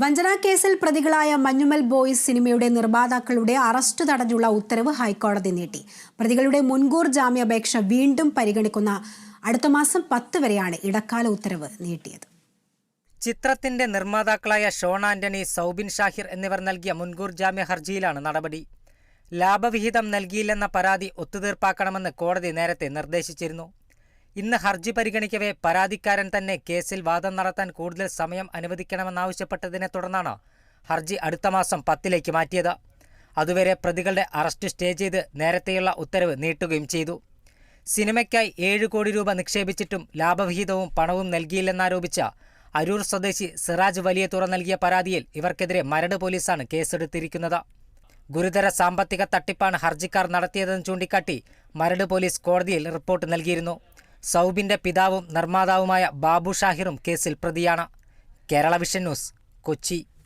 വഞ്ചനാ കേസിൽ പ്രതികളായ മഞ്ഞുമൽ ബോയ്സ് സിനിമയുടെ നിർമ്മാതാക്കളുടെ അറസ്റ്റ് തടഞ്ഞുള്ള ഉത്തരവ് ഹൈക്കോടതി നീട്ടി. പ്രതികളുടെ മുൻകൂർ ജാമ്യാപേക്ഷ വീണ്ടും പരിഗണിക്കുന്ന അടുത്ത മാസം പത്ത് വരെയാണ് ഇടക്കാല ഉത്തരവ് നീട്ടിയത്. ചിത്രത്തിന്റെ നിർമ്മാതാക്കളായ ഷോൺ ആന്റണി സൗബിൻ ഷാഹിർ എന്നിവർ നൽകിയ മുൻകൂർ ജാമ്യ ഹർജിയിലാണ് നടപടി. ലാഭവിഹിതം നൽകിയില്ലെന്ന പരാതി ഒത്തുതീർപ്പാക്കണമെന്ന് കോടതി നേരത്തെ നിർദ്ദേശിച്ചിരുന്നു. ഇന്ന് ഹർജി പരിഗണിക്കവേ പരാതിക്കാരൻ തന്നെ കേസിൽ വാദം നടത്താൻ കൂടുതൽ സമയം അനുവദിക്കണമെന്നാവശ്യപ്പെട്ടതിനെ തുടർന്നാണ് ഹർജി അടുത്ത മാസം പത്തിലേക്ക് മാറ്റിയത്. അതുവരെ പ്രതികളുടെ അറസ്റ്റ് സ്റ്റേ ചെയ്ത് നേരത്തെയുള്ള ഉത്തരവ് നീട്ടുകയും ചെയ്തു. സിനിമയ്ക്കായി ഏഴ് കോടി രൂപ നിക്ഷേപിച്ചിട്ടും ലാഭവിഹിതവും പണവും നൽകിയില്ലെന്നാരോപിച്ച അരൂർ സ്വദേശി സിറാജ് വലിയതുറ നൽകിയ പരാതിയിൽ ഇവർക്കെതിരെ മരട് പോലീസാണ് കേസെടുത്തിരിക്കുന്നത്. ഗുരുതര സാമ്പത്തിക തട്ടിപ്പാണ് ഹർജിക്കാർ നടത്തിയതെന്ന് ചൂണ്ടിക്കാട്ടി മരട് പോലീസ് കോടതിയിൽ റിപ്പോർട്ട് നൽകിയിരുന്നു. സൗബിന്റെ പിതാവും നിർമ്മാതാവുമായ ബാബു ഷാഹിറും കേസിൽ പ്രതിയാണ്. Kerala vision news Kochi.